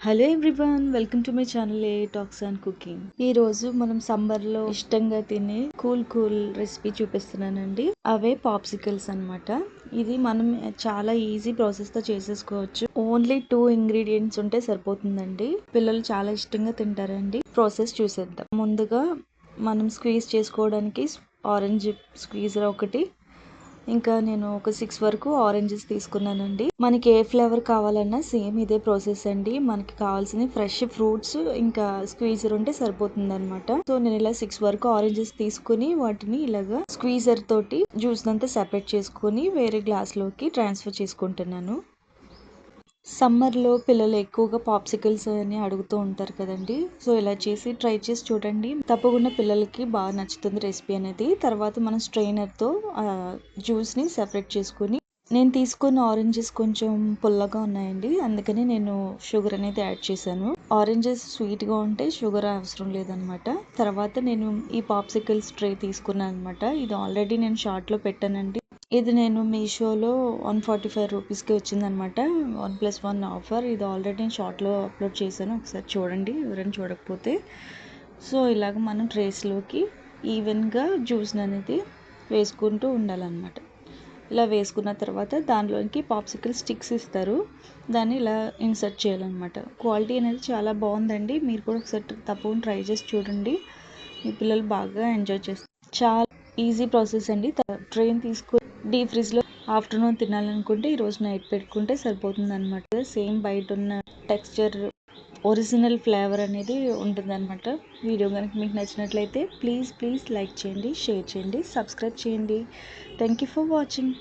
Hello everyone welcome to my channel A talks and cooking ఈ రోజు మనం సమ్మర్లో ఇష్టంగా తినే కూల్ కూల్ రెసిపీ చూపిస్తున్నానండి. అవే పాప్సికల్స్ అన్నమాట. ఇది మనం చాలా ఈజీ ప్రాసెస్తో చేసేసుకోవచ్చు. ఓన్లీ టూ ఇంగ్రీడియంట్స్ ఉంటే సరిపోతుందండి. పిల్లలు చాలా ఇష్టంగా తింటారండి. ప్రాసెస్ చూసేద్దాం. ముందుగా మనం స్క్వీజ్ చేసుకోవడానికి ఆరెంజ్ స్క్వీజర్ ఒకటి ఇంకా నేను ఒక సిక్స్ వరకు ఆరెంజెస్ తీసుకున్నానండి. మనకి ఏ ఫ్లేవర్ కావాలన్నా సేమ్ ఇదే ప్రాసెస్ అండి. మనకి కావాల్సిన ఫ్రెష్ ఫ్రూట్స్ ఇంకా స్క్వీజర్ ఉంటే సరిపోతుంది అనమాట సో నేను ఇలా సిక్స్ వరకు ఆరెంజెస్ తీసుకుని వాటిని ఇలాగా స్క్వీజర్ తోటి జ్యూస్ అంతా సెపరేట్ చేసుకుని వేరే గ్లాస్లోకి ట్రాన్స్ఫర్ చేసుకుంటున్నాను. సమ్మర్లో పిల్లలు ఎక్కువగా పాప్సికల్స్ అని అడుగుతూ ఉంటారు కదండి. సో ఇలా చేసి ట్రై చేసి చూడండి. తప్పకుండా పిల్లలకి బాగా నచ్చుతుంది రెసిపీ అనేది. తర్వాత మనం స్ట్రైనర్తో జ్యూస్ని సెపరేట్ చేసుకుని నేను తీసుకున్న ఆరెంజెస్ కొంచెం పుల్లగా ఉన్నాయండి. అందుకని నేను షుగర్ అనేది యాడ్ చేశాను. ఆరెంజెస్ స్వీట్గా ఉంటే షుగర్ అవసరం లేదనమాట. తర్వాత నేను ఈ పాప్సికల్స్ ట్రే తీసుకున్నాను అనమాట. ఇది ఆల్రెడీ నేను షార్ట్లో పెట్టానండి. ఇది నేను మీషోలో వన్ ఫార్టీ ఫైవ్ రూపీస్కి వచ్చిందనమాట. One plus one offer. ఇది ఆల్రెడీ నేను షార్ట్లో అప్లోడ్ చేశాను. ఒకసారి చూడండి ఎవరైనా చూడకపోతే. సో ఇలాగ మనం ట్రేస్లోకి ఈవెన్గా జ్యూస్ని అనేది వేసుకుంటూ ఉండాలన్నమాట ఇలా వేసుకున్న తర్వాత దానిలోకి పాప్సికల్ స్టిక్స్ ఇస్తారు. దాన్ని ఇలా ఇన్సర్ట్ చేయాలన్నమాట క్వాలిటీ అనేది చాలా బాగుందండి. మీరు కూడా ఒకసారి తప్పకుండా ట్రై చేసి చూడండి. మీ పిల్లలు బాగా ఎంజాయ్ చేస్తారు. చాలా ఈజీ ప్రాసెస్ అండి. ట్రైన్ తీసుకుని డీప్ ఫ్రిడ్జ్లో ఆఫ్టర్నూన్ తినాలనుకుంటే ఈరోజు నైట్ పెట్టుకుంటే సరిపోతుంది అనమాట సేమ్ బయట ఉన్న టెక్స్చర్ ఒరిజినల్ ఫ్లేవర్ అనేది ఉంటుంది అనమాట వీడియో కనుక మీకు నచ్చినట్లయితే ప్లీజ్ ప్లీజ్ లైక్ చేయండి షేర్ చేయండి సబ్స్క్రైబ్ చేయండి. Thank you for watching.